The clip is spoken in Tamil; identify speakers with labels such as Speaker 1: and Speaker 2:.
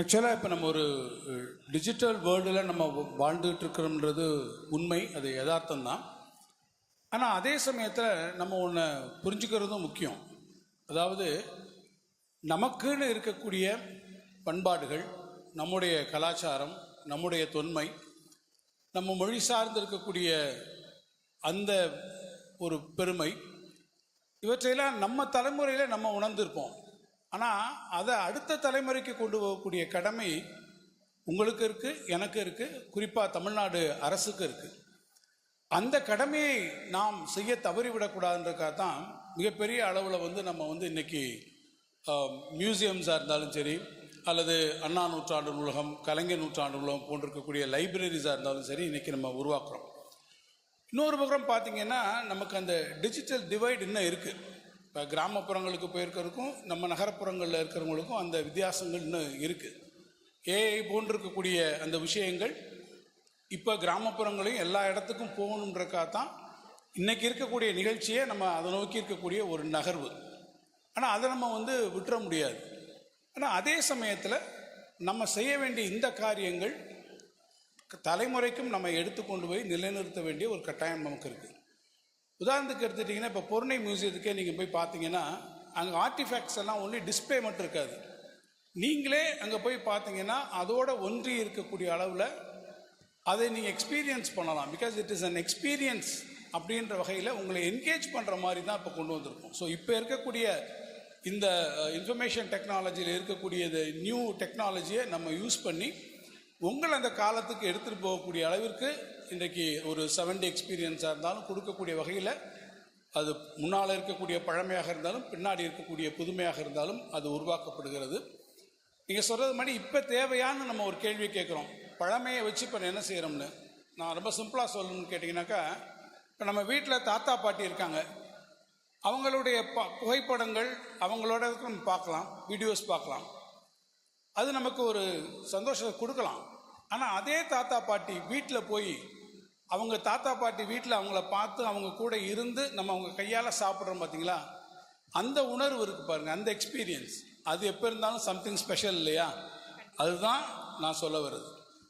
Speaker 1: ஆக்சுவலாக இப்போ நம்ம ஒரு டிஜிட்டல் வேர்ல்டில் நம்ம வாழ்ந்துகிட்டு இருக்கிறோம்ன்றது உண்மை அது யதார்த்தம் தான் ஆனால் அதே சமயத்தில் நம்ம ஒன்று புரிஞ்சுக்கிறதும் முக்கியம். அதாவது நமக்குன்னு இருக்கக்கூடிய பண்பாடுகள் நம்முடைய கலாச்சாரம் நம்முடைய தொன்மை நம்ம மொழி சார்ந்து இருக்கக்கூடிய அந்த ஒரு பெருமை இவற்றையெல்லாம் நம்ம தலைமுறையில் நம்ம உணர்ந்திருப்போம். ஆனால் அதை அடுத்த தலைமுறைக்கு கொண்டு போகக்கூடிய கடமை உங்களுக்கு இருக்குது எனக்கு இருக்குது குறிப்பாக தமிழ்நாடு அரசுக்கு இருக்குது அந்த கடமையை நாம் செய்ய தவறிவிடக்கூடாதுன்றக்காக தான் மிகப்பெரிய அளவில் வந்து நம்ம வந்து இன்னைக்கு மியூசியம்ஸாக இருந்தாலும் சரி அல்லது அண்ணா நூற்றாண்டு நூலகம் கலைஞர் நூற்றாண்டு நூலகம் போன்றிருக்கக்கூடிய லைப்ரரிஸாக இருந்தாலும் சரி இன்றைக்கி நம்ம உருவாக்குறோம். இன்னொரு பக்கம் பார்த்தீங்கன்னா நமக்கு அந்த டிஜிட்டல் டிவைட் இன்னும் இருக்குது இப்போ கிராமப்புறங்களுக்கு போயிருக்கிறதுக்கும் நம்ம நகரப்புறங்களில் இருக்கிறவங்களுக்கும் அந்த வித்தியாசங்கள் இன்னும் இருக்குது ஏஐ போன்றிருக்கக்கூடிய அந்த விஷயங்கள் இப்போ கிராமப்புறங்களையும் எல்லா இடத்துக்கும் போகணுன்றக்காக தான் இருக்கக்கூடிய நிகழ்ச்சியே நம்ம அதை நோக்கி இருக்கக்கூடிய ஒரு நகர்வு. ஆனால் அதை நம்ம வந்து விட்டுற முடியாது. ஆனால் அதே சமயத்தில் நம்ம செய்ய வேண்டிய இந்த காரியங்கள் தலைமுறைக்கும் நம்ம எடுத்துக்கொண்டு போய் நிலைநிறுத்த வேண்டிய ஒரு கட்டாயம் நமக்கு இருக்குது உதாரணத்துக்கு எடுத்துட்டிங்கன்னா இப்போ பொருணை மியூசியத்துக்கே நீங்கள் போய் பார்த்தீங்கன்னா அங்கே ஆர்டிஃபேக்ட்ஸ் எல்லாம் ஒன்லி டிஸ்பிளே மட்டும் இருக்காது. நீங்களே அங்கே போய் பார்த்தீங்கன்னா அதோட ஒன்றி இருக்கக்கூடிய அளவில் அதை நீங்கள் எக்ஸ்பீரியன்ஸ் பண்ணலாம். Because it is an experience அப்படின்ற வகையில் உங்களை என்கேஜ் பண்ணுற மாதிரி தான் இப்போ கொண்டு வந்திருக்கோம். ஸோ இப்போ இருக்கக்கூடிய இந்த இன்ஃபர்மேஷன் டெக்னாலஜியில் இருக்கக்கூடிய இந்த நியூ டெக்னாலஜியை நம்ம யூஸ் பண்ணி உங்களை அந்த காலத்துக்கு எடுத்துகிட்டு போகக்கூடிய அளவிற்கு இன்றைக்கு ஒரு செவன் டே எக்ஸ்பீரியன்ஸாக இருந்தாலும் கொடுக்கக்கூடிய வகையில் அது முன்னால் இருக்கக்கூடிய பழமையாக இருந்தாலும் பின்னாடி இருக்கக்கூடிய புதுமையாக இருந்தாலும் அது உருவாக்கப்படுகிறது. நீங்கள் சொல்கிறது மாதிரி இப்போ தேவையான்னு நம்ம ஒரு கேள்வி கேட்குறோம். பழமையை வச்சு இப்போ என்ன செய்கிறோம்னு நான் ரொம்ப சிம்பிளாக சொல்லணும்னு கேட்டிங்கனாக்கா இப்போ நம்ம வீட்டில் தாத்தா பாட்டி இருக்காங்க. அவங்களுடைய ப புகைப்படங்கள் அவங்களோட நம்ம பார்க்கலாம் வீடியோஸ் பார்க்கலாம். அது நமக்கு ஒரு சந்தோஷத்தை கொடுக்கலாம். ஆனால் அதே தாத்தா பாட்டி வீட்டில் போய் அவங்க தாத்தா பாட்டி வீட்டில் அவங்கள பார்த்து அவங்க கூட இருந்து நம்ம அவங்க கையால் சாப்பிட்றோம் பார்த்தீங்களா அந்த உணர்வு இருக்குது பாருங்கள் அந்த எக்ஸ்பீரியன்ஸ் அது எப்போ இருந்தாலும் சம்திங் ஸ்பெஷல் இல்லையா? அதுதான் நான் சொல்ல வருது